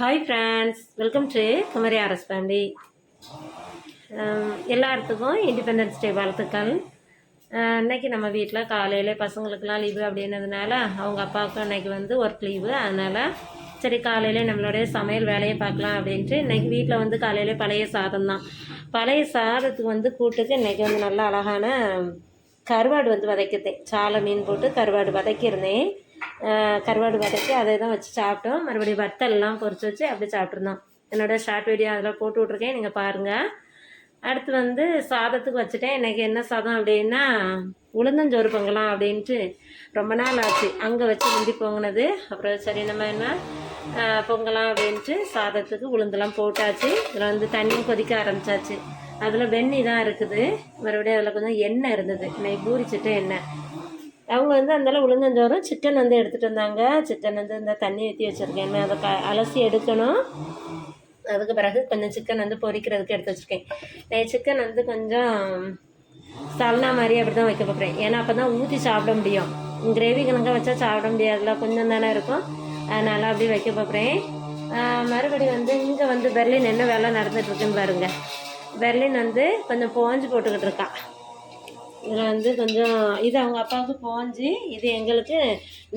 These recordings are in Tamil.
Hi friends welcome to Kumari RS family எல்லாத்துக்கும் இண்டிபெண்டன்ஸ் டே வாழ்த்துக்கள். Uh, இன்றைக்கி நம்ம வீட்டில் காலையில் பசங்களுக்கெல்லாம் லீவு அப்படின்னதுனால அவங்க அப்பாவுக்கும் இன்றைக்கி வந்து ஒர்க் லீவு அதனால் சரி காலையிலே நம்மளுடைய சமையல் வேலையை பார்க்கலாம் அப்படின்ட்டு இன்னைக்கு வீட்டில் வந்து காலையிலே பழைய சாதம் தான். பழைய சாதத்துக்கு வந்து கூட்டுக்கு இன்னைக்கு வந்து நல்ல அழகான கருவாடு வந்து வதக்கித்தேன் சாலை மீன் போட்டு கருவாடு வதக்கியிருந்தேன். கருவாடு வதக்கி அதை தான் வச்சு சாப்பிட்டோம். மறுபடியும் வத்தல்லாம் பொரிச்சு வச்சு அப்படி சாப்பிட்ருந்தோம் என்னோட ஷார்ட் வீடியோ அதில் போட்டு விட்ருக்கேன் நீங்கள் பாருங்கள் அடுத்து வந்து சாதத்துக்கு வச்சுட்டேன். எனக்கு என்ன சாதம் அப்படின்னா உளுந்தஞ்சோறு பொங்கலாம் அப்படின்ட்டு ரொம்ப நாள் ஆச்சு. அங்கே வச்சு முந்தி பொங்கினது. அப்புறம் சரி நம்ம என்ன பொங்கலாம் அப்படின்ட்டு சாதத்துக்கு உளுந்தெல்லாம் போட்டாச்சு. இதில் வந்து தண்ணியும் கொதிக்க ஆரம்பிச்சாச்சு. அதில் வெண்ணி தான் இருக்குது. மறுபடியும் அதில் கொஞ்சம் எண்ணெய் இருந்தது. இன்னைக்கு பூரிச்சிட்டு எண்ணெய். அவங்க வந்து அந்தளவு உளுந்தஞ்சோறும் சிக்கன் வந்து எடுத்துகிட்டு வந்தாங்க. சிக்கன் வந்து இந்த தண்ணி ஊற்றி வச்சுருக்கேன். அதை க அலசி எடுக்கணும். அதுக்கு பிறகு கொஞ்சம் சிக்கன் வந்து பொரிக்கிறதுக்கு எடுத்து வச்சுருக்கேன். நான் சிக்கன் வந்து கொஞ்சம் சல்னா மாதிரி அப்படி தான் வைக்க போகிறேன் ஏன்னா அப்போ தான் ஊற்றி சாப்பிட முடியும். கிரேவி கணக்காக வச்சா சாப்பிட முடியாதுல கொஞ்சம் தானே இருக்கும். அதனால் அப்படி வைக்க போகிறேன் மறுபடியும் வந்து இங்கே வந்து பெர்லின் என்ன வேலை நடந்துகிட்ருக்குன்னு பாருங்கள் பெர்லின் வந்து கொஞ்சம் போஞ்சு போட்டுக்கிட்டு இருக்கான் இதில் வந்து கொஞ்சம் இது அவங்க அப்பாவுக்கு போஞ்சு இது எங்களுக்கு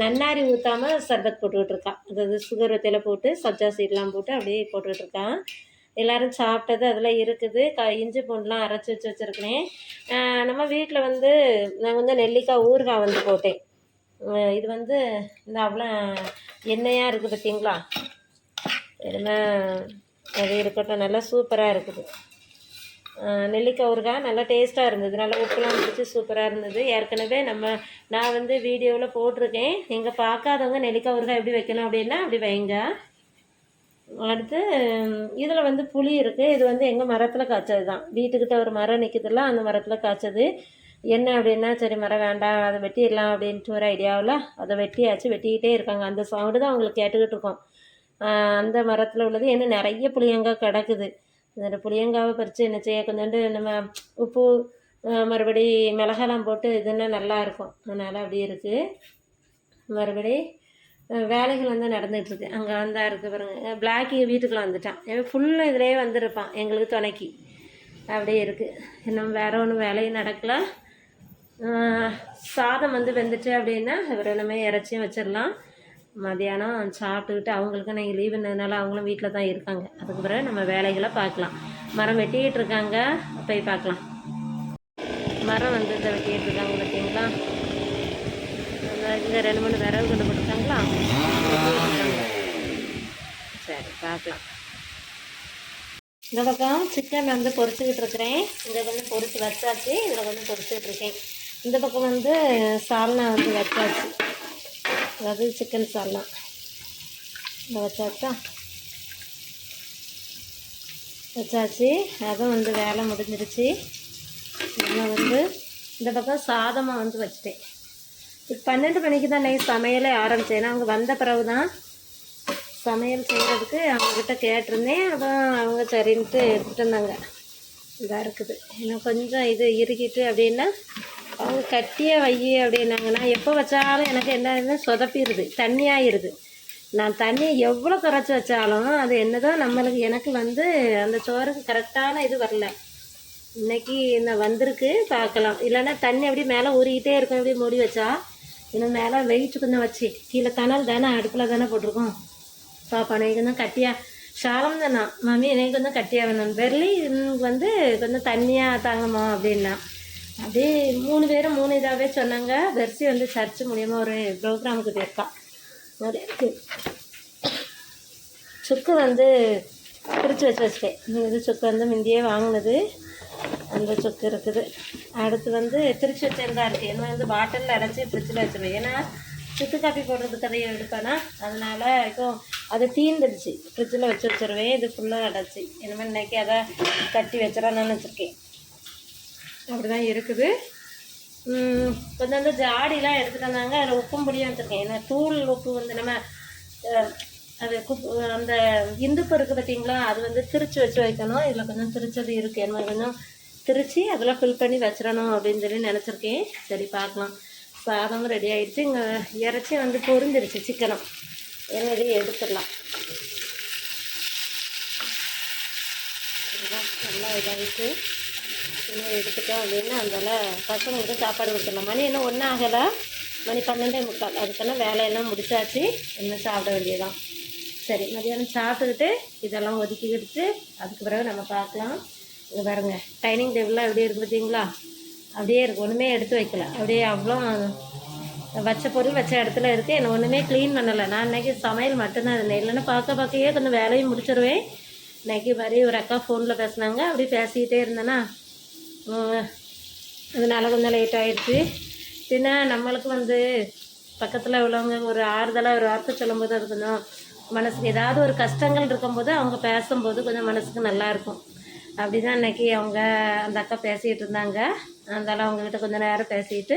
நன்னாரி ஊற்றாமல் சர்பத் போட்டுக்கிட்டு இருக்கான் அதாவது சுகர் வத்தையில போட்டு சப்ஜா சீட்லாம் போட்டு அப்படியே போட்டுக்கிட்டுருக்கான் எல்லோரும் எல்லாரும் சாப்பிட்டது அதில் இருக்குது. க இஞ்சி பூண்டுலாம் அரைச்சி வச்சு வச்சுருக்கேன் நம்ம வீட்டில் வந்து நான் வந்து நெல்லிக்காய் ஊறுகாய் வந்து போட்டேன். இது வந்து இந்த அவ்வளோ எண்ணெயாக இருக்குது பார்த்தீங்களா எதுனா அது இருக்கட்டும் நல்லா சூப்பராக இருக்குது. நெல்லிக்காய் ஊறுகாய் நல்லா டேஸ்ட்டாக இருந்தது. நல்லா உப்புலாம் பிடிச்சி சூப்பராக இருந்தது. ஏற்கனவே நம்ம நான் வந்து வீடியோவில் போட்டிருக்கேன். நீங்கள் பார்க்காதவங்க நெல்லிக்காய் ஊறுகாய் எப்படி வைக்கணும் அப்படின்னா அப்படி வைங்க. அடுத்து இதில் வந்து புளி இருக்குது இது வந்து எங்கள் மரத்தில் காய்ச்சது தான் வீட்டுக்கிட்ட ஒரு மரம் நிற்குதுல்ல அந்த மரத்தில் காய்ச்சது. என்ன அப்படின்னா சரி மரம் வேண்டாம் அதை வெட்டிடலாம் அப்படின்ட்டு ஒரு ஐடியாவில் அதை வெட்டியாச்சு. வெட்டிக்கிட்டே இருக்காங்க. அந்த சவுண்டு தான் அவங்களுக்கு கேட்டுக்கிட்டு இருக்கோம். அந்த மரத்தில் உள்ளது. இன்னும் நிறைய புளியங்காய் கிடக்குது. இந்த புளியங்காவை பறித்து என்ன செய்ய கொஞ்சோண்டு நம்ம உப்பு மறுபடி மிளகாலாம் போட்டு இதுன்னா நல்லா இருக்கும். அதனால் அப்படி இருக்குது மறுபடி வேலைகள் வந்து நடந்துகிட்ருக்கு. அங்கே வந்தா இருக்கு பாருங்க. பிளாக்கி வீட்டுக்குள்ளே வந்துட்டான். இவன் ஃபுல்லும் இதிலே வந்திருப்பான். எங்களுக்கு துணைக்கி. அப்படியே இருக்குது இன்னும் வேற ஒன்றும் வேலையும் நடக்கலை. சாதம் வந்து வெந்துட்டு அப்படின்னா இவர் நம்ம இறைச்சியும் வச்சிடலாம். மதியானம் சாப்பிட்டுக்கிட்டு அவங்களுக்கு நீங்கள் இருந்ததுனால அவங்களும் வீட்டில் தான் இருக்காங்க. அதுக்கு பிறகு நம்ம வேலைகளை பார்க்கலாம். மரம் வெட்டிக்கிட்டு இருக்காங்க. போய் பார்க்கலாம். மரம் வந்து இதை வெட்டிக்கிட்டு இருக்காங்க பார்த்தீங்களா? அந்த இங்கே ரெண்டு மூணு விரவு கொண்டு போட்டுருக்காங்களா சரி பார்க்கலாம். இந்த பக்கம் சிக்கன் வந்து பொரிச்சுக்கிட்டு இருக்கிறேன். இங்கே வந்து பொரிச்சு வச்சாச்சு. இதில் வந்து பொரிச்சுக்கிட்டு இருக்கேன். இந்த பக்கம் வந்து சால்னா வந்து வச்சாச்சு. அதாவது சிக்கன் சால்னா இதை வச்சாச்சா? வச்சாச்சு. அதுவும் வந்து வேலை முடிஞ்சிருச்சு. நம்ம வந்து இந்த பக்கம் சாதமாக வந்து வச்சுட்டேன். இப்போ பன்னெண்டு மணிக்கு தான் நைட் சமையலே ஆரம்பித்தேன் ஏன்னா அவங்க வந்த பிறகு தான் சமையல் செய்கிறதுக்கு அவங்கக்கிட்ட கேட்டிருந்தேன். அதான் அவங்க சரின்ட்டு எடுத்துட்டு இருந்தாங்க இதாக இருக்குது. ஏன்னா கொஞ்சம் இது இறுகிட்டு அப்படின்னா அவங்க கட்டியே வை அப்படின்னாங்கன்னா எப்போ வச்சாலும் எனக்கு என்ன சொதப்பிடுது தண்ணியாயிருது. நான் தண்ணி எவ்வளோ குறைச்சி வச்சாலும் அது என்னதோ நம்மளுக்கு எனக்கு வந்து அந்த சோறுக்கு கரெக்டான இது வரல. இன்னைக்கு இந்த வந்திருக்கு பார்க்கலாம். இல்லைன்னா தண்ணி அப்படியே மேலே ஊறிக்கிட்டே இருக்கும் அப்படியே மூடி வச்சா. இன்னும் மேலே வெயிட் கொஞ்சம் வச்சு. கீழே தணல் தானே அடுப்பில் தானே போட்டிருக்கோம். பாப்பா எனக்கு கொஞ்சம் கட்டியா. ஷாலம் தானா? மம்மி எனக்கு கொஞ்சம் கட்டியாக வேணும். வெள்ளி வந்து கொஞ்சம் தண்ணியாக தாங்கம்மா அப்படின்னா. அப்படியே மூணு பேரும் மூணு இதாகவே சொன்னாங்க. வெர்சி வந்து சர்ச் மூலியமாக ஒரு ப்ரோக்ராமுக்கு போயிருக்கா. நிறைய இருக்கு. சுக்கு வந்து பிரித்து வச்சு வச்சுட்டேன். இது சுக்கு வந்து முந்தியே வாங்கினது. அந்த சுக்கு இருக்குது. அடுத்து வந்து பிரித்து வச்சிருந்தா இருக்குது என்ன வந்து பாட்டிலில் அடைச்சி ஃப்ரிட்ஜில் வச்சுருவேன். ஏன்னா சுக்கு காப்பி போடுறதுக்கு அதை எடுப்பேனா? அதனால் இப்போ அது தீந்துடுச்சு. ஃப்ரிட்ஜில் வச்சு வச்சிருவேன். இது ஃபுல்லாக அடைச்சி. இனிமேல் இன்னைக்கு அதை கட்டி வச்சிடலாம்னு வச்சுருக்கேன் அப்படிதான் இருக்குது. இப்போ வந்து ஜாடிலாம் எடுத்துகிட்டு வந்தாங்க. அதில் உப்பும் பொடியும் எடுத்துருக்கேன் ஏன்னா தூள் உப்பு வந்து நம்ம அது குப் அந்த இந்துப்பு இருக்குது பார்த்தீங்களா அது வந்து திரிச்சு வச்சு வைக்கணும். இதில் கொஞ்சம் திரிச்சது இருக்குது என்ன கொஞ்சம் திரிச்சு அதெல்லாம் ஃபில் பண்ணி வச்சிடணும் அப்படின்னு சொல்லி நினச்சிருக்கேன். சரி பார்க்கலாம். சாதமும் ரெடி ஆகிடுச்சு இங்கே இறச்சி வந்து பொரிஞ்சிருச்சு சிக்கனம். என்ன இதையும் எடுத்துடலாம். நல்லா இதாகிட்டு இன்னும் எடுத்துட்டோம் அப்படின்னா அதனால் பசங்களுக்கு சாப்பாடு கொடுத்துடலாம். மணி இன்னும் ஒன்றும் ஆகலை. மணி பன்னெண்டே முக்கால். அதுக்கெல்லாம் வேலையெல்லாம் முடிச்சாச்சு. இன்னும் சாப்பிட வேண்டியதான் சரி மதியானம் சாப்பிட்டுக்கிட்டு இதெல்லாம் ஒதுக்கிக்கிட்டு அதுக்கு பிறகு நம்ம பார்க்கலாம். இங்கே பாருங்க டைனிங் டேபிள்லாம் எப்படி இருக்குது பார்த்தீங்களா? அப்படியே இருக்குது ஒன்றுமே எடுத்து வைக்கல. அப்படியே அவ்வளோ வச்ச பொருள் வச்ச இடத்துல இருக்குது என்னை ஒன்றுமே க்ளீன் பண்ணலை. நான் இன்றைக்கி சமையல் மட்டும்தான் இருந்தேன். இல்லைன்னா பார்க்க பார்க்கையே கொஞ்சம் வேலையும் முடிச்சிருவேன். இன்றைக்கி மாதிரி ஒரு அக்கா ஃபோனில் பேசுனாங்க. அப்படி பேசிக்கிட்டே இருந்தேன்னா அதனால் கொஞ்சம் லேட் ஆகிடுச்சு ஏன்னா நம்மளுக்கு வந்து பக்கத்தில் உள்ளவங்க ஒரு ஆறுதலாக ஒரு வார்த்தை சொல்லும்போது அது கொஞ்சம் மனசுக்கு ஏதாவது ஒரு கஷ்டங்கள் இருக்கும்போது அவங்க பேசும்போது கொஞ்சம் மனசுக்கு நல்லாயிருக்கும் அப்படி தான் இன்னைக்கு அவங்க அந்த அக்கா பேசிகிட்டு இருந்தாங்க. அதனால அவங்கக்கிட்ட கொஞ்சம் நேரம் பேசிட்டு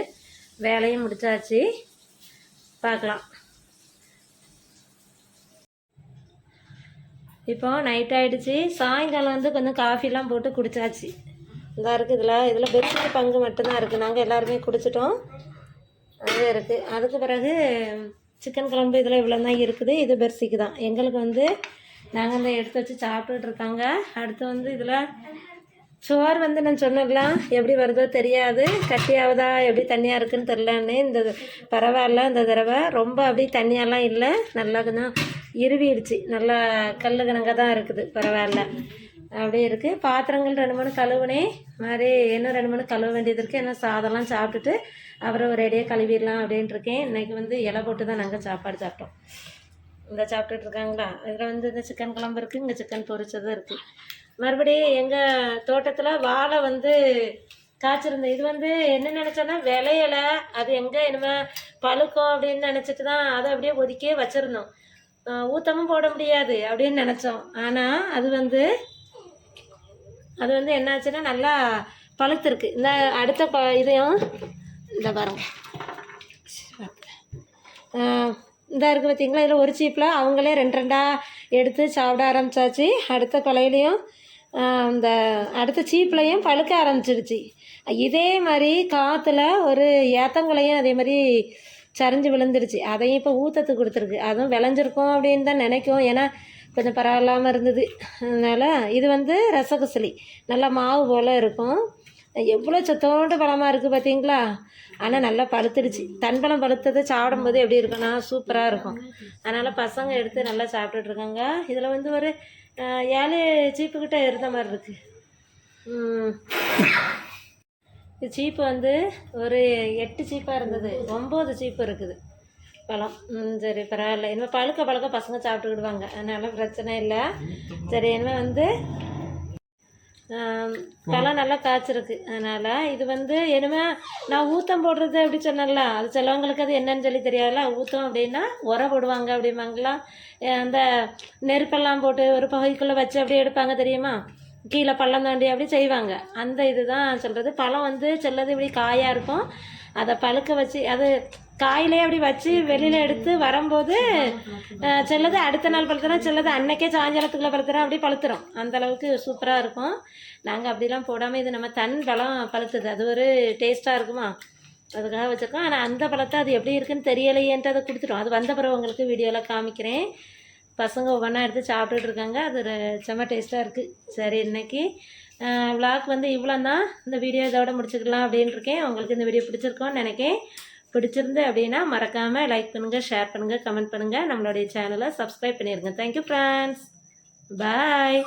வேலையும் முடிச்சாச்சு. பார்க்கலாம். இப்போ நைட் ஆகிடுச்சி சாயங்காலம் வந்து கொஞ்சம் காஃபிலாம் போட்டு குடிச்சாச்சு. இதாக இருக்குது இதில். இதில் பெருசுக்கு பங்கு மட்டும்தான் இருக்குது நாங்கள் எல்லாருமே குடிச்சிட்டோம். அது இருக்குது அதுக்கு பிறகு சிக்கன் குழம்பு இதில் இவ்வளோ தான் இருக்குது. இது பெர்சிக்கு தான். எங்களுக்கு வந்து நாங்கள் இந்த எடுத்து வச்சு சாப்பிட்டுட்டு இருக்காங்க. அடுத்து வந்து இதில் சோறு வந்து நான் சொன்னலாம் எப்படி வருதோ தெரியாது. கட்டியாவதா எப்படி தண்ணியாக இருக்குன்னு தெரிலன்னு இந்த பரவாயில்ல. இந்த தடவை ரொம்ப அப்படி தண்ணியெல்லாம் இல்லை. நல்லா தான் இருவிடுச்சு. நல்லா கல் கணக்காக தான் இருக்குது. பரவாயில்ல. அப்படியே இருக்குது பாத்திரங்கள் ரெண்டு மூணு கழுவுனேன் மாதிரி இன்னும் ரெண்டு மூணு கழுவ வேண்டியது இருக்குது என்ன சாதம்லாம் சாப்பிட்டுட்டு அப்புறம் ஒரு ரெடியாக கழுவிடலாம் அப்படின்ட்டு இருக்கேன். இன்றைக்கி வந்து இலை போட்டு தான் நாங்கள் சாப்பாடு சாப்பிட்டோம். இந்த சாப்பிட்டுட்டு இருக்காங்களா? இதில் வந்து இந்த சிக்கன் குழம்பு இருக்குது இங்கே சிக்கன் பொரிச்சதும் இருக்குது மறுபடியும் எங்கள் தோட்டத்தில் வாழை வந்து காய்ச்சிருந்தேன் இது வந்து என்ன நினச்சோன்னா விளையலை அது எங்கே என்னமோ பழுக்கும் அப்படின்னு நினச்சிட்டு தான் அதை அப்படியே ஒதுக்கியே வச்சுருந்தோம். ஊத்தமும் போட முடியாது அப்படின்னு நினச்சோம். ஆனால் அது வந்து அது வந்து என்னாச்சுன்னா நல்லா பழுத்திருக்கு. இந்த அடுத்த ப இதையும் இந்த பாருங்க. இந்த இருக்குது பார்த்தீங்களா இதில் ஒரு சீப்பில் அவங்களே ரெண்டு ரெண்டாக எடுத்து சாப்பிட ஆரம்பிச்சாச்சு. அடுத்த கொலையிலையும் இந்த அடுத்த சீப்லையும் பழுக்க ஆரம்பிச்சிடுச்சு. இதே மாதிரி காற்றுல ஒரு ஏத்தங்களையும் அதே மாதிரி சரிஞ்சு விழுந்துருச்சு. அதையும் இப்போ ஊத்தத்துக்கு கொடுத்துருக்கு. அதுவும் விளைஞ்சிருக்கும் அப்படின்னு தான் நினைக்கும். ஏன்னா கொஞ்சம் பரவாயில்லாமல் இருந்தது. அதனால் இது வந்து ரசகுசலி. நல்லா மாவு போல் இருக்கும். எவ்வளோ சத்தோண்டு பழமாக இருக்குது பார்த்தீங்களா ஆனால் நல்லா பழுத்துடுச்சு. தன்பழம் பழுத்ததை சாப்பிடும்போது எப்படி இருக்குன்னா சூப்பராக இருக்கும். அதனால் பசங்க எடுத்து நல்லா சாப்பிட்டுட்ருக்காங்க இதில் வந்து ஒரு ஏழு சீப்புக்கிட்ட இருந்த மாதிரி இருக்குது இது சீப்பு வந்து ஒரு எட்டு சீப்பாக இருந்தது. ஒம்பது சீப்பு இருக்குது. பழம். ம் சரி பரவாயில்ல. இனிமேல் பழுக்க பழுக்க பசங்க சாப்பிட்டுக்கிடுவாங்க. அதனால பிரச்சனை இல்லை. சரி இனிமேல் வந்து பழம் நல்லா காய்ச்சிருக்கு. அதனால் இது வந்து இனிமே நான் ஊத்தம் போடுறது அப்படி சொன்னேன்ல. அது சிலவங்களுக்கு அது என்னன்னு சொல்லி தெரியாதுல்ல ஊத்தம் அப்படின்னா உரம் போடுவாங்க அப்படிம்பாங்களா? அந்த நெருப்பெல்லாம் போட்டு ஒரு பகுதிக்குள்ளே வச்சு அப்படியே எடுப்பாங்க தெரியுமா? கீழே பள்ளம் தாண்டி அப்படி செய்வாங்க. அந்த இதுதான் சொல்கிறது பழம் வந்து சிலது இப்படி காயாக இருக்கும். அதை பழுக்க வச்சு அது காயிலே அப்படி வச்சு வெளியில் எடுத்து வரும்போது அஹ், சிலது அடுத்த நாள் பழுத்துறோம் சிலது அன்னைக்கே சாயங்காலத்துக்குள்ளே பழுத்துறோம் அப்படியே பழுத்துறோம் அந்த அளவுக்கு சூப்பராக இருக்கும். நாங்கள் அப்படிலாம் போடாமல் இது நம்ம தன் பழம் பழுத்துது. அது ஒரு டேஸ்ட்டாக இருக்குமா? அதுக்காக வச்சுருக்கோம். ஆனால் அந்த பழத்தை அது எப்படி இருக்குன்னு தெரியலையேன்ட்டு அதை கொடுத்துட்டோம். அது வந்த பிறகு உங்களுக்கு வீடியோவில் காமிக்கிறேன். பசங்க ஒவ்வொன்றா எடுத்து சாப்பிட்டுட்டு இருக்காங்க. அது ஒரு செம்ம டேஸ்ட்டாக இருக்குது சரி இன்னைக்கு விளாக் வந்து இவ்வளோ தான் இந்த வீடியோ இதோட முடிச்சுக்கலாம் அப்படின்னு இருக்கேன். உங்களுக்கு இந்த வீடியோ பிடிச்சிருக்கோன்னு நினைக்கேன் பிடிச்சிருந்து அப்படின்னா மறக்காமல் லைக் பண்ணுங்கள் ஷேர் பண்ணுங்கள் கமெண்ட் பண்ணுங்கள் நம்மளுடைய சேனலை சப்ஸ்கிரைப் பண்ணிடுங்க தேங்க்யூ ஃப்ரெண்ட்ஸ் பாய்